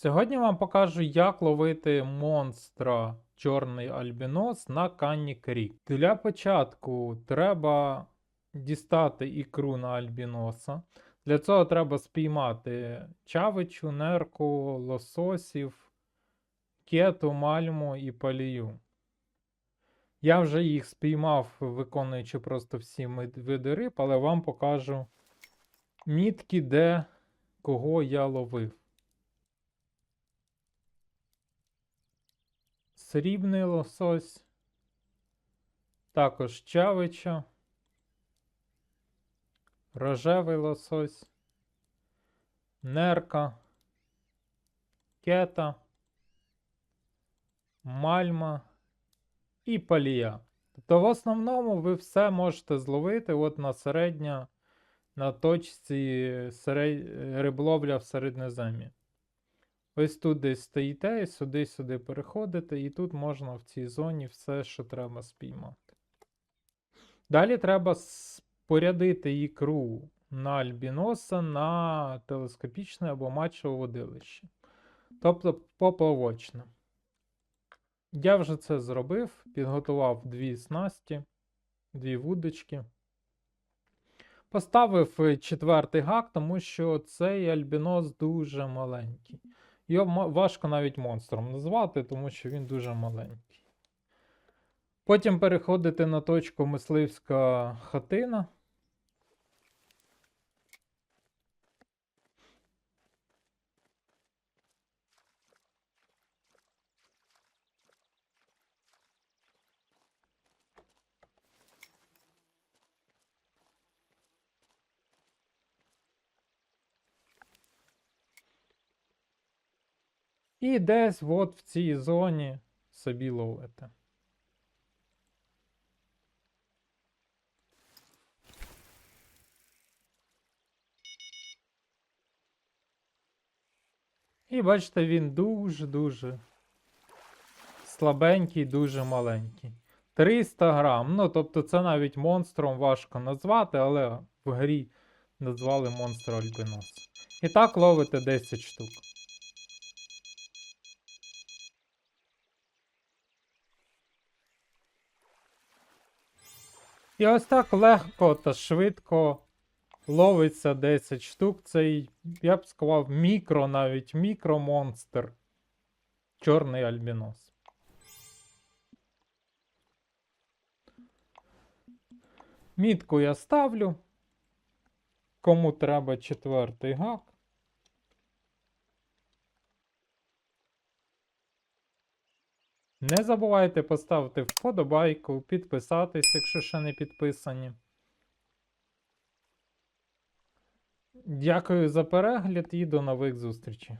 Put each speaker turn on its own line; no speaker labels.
Сьогодні вам покажу, як ловити монстра чорний альбінос на канні крік. Для початку треба дістати ікру на альбіноса. Для цього треба спіймати чавичу, нерку, лососів, кету, мальму і палію. Я вже їх спіймав, виконуючи просто всі види риб, але вам покажу мітки, де кого я ловив. Срібний лосось, також чавича, рожевий лосось, нерка, кета, мальма і палія. Тобто в основному ви все можете зловити от на середня, на точці серед... риболовля в середньоземі. Ось тут десь стоїте, і сюди-сюди переходите, і тут можна в цій зоні все, що треба спіймати. Далі треба спорядити ікру на альбіноса на телескопічне або матчеве водилище. Тобто поплавочне. Я вже це зробив, підготував дві снасті, дві вудочки. Поставив е, четвертий гак, тому що цей альбінос дуже маленький. Його важко навіть монстром назвати, тому що він дуже маленький. Потім переходите на точку мисливська хатина. І десь от в цій зоні собі ловите. І бачите, він дуже-дуже слабенький, дуже маленький. 300 грам. Ну, тобто, це навіть монстром важко назвати, але в грі назвали монстр альбінос. І так ловите 10 штук. І ось так легко та швидко ловиться 10 штук. Цей, я б сказав, мікро, навіть мікромонстр. Чорний альбінос. Мітку я ставлю. Кому треба четвертий гак. Не забувайте поставити вподобайку, підписатись, якщо ще не підписані. Дякую за перегляд і до нових зустрічей.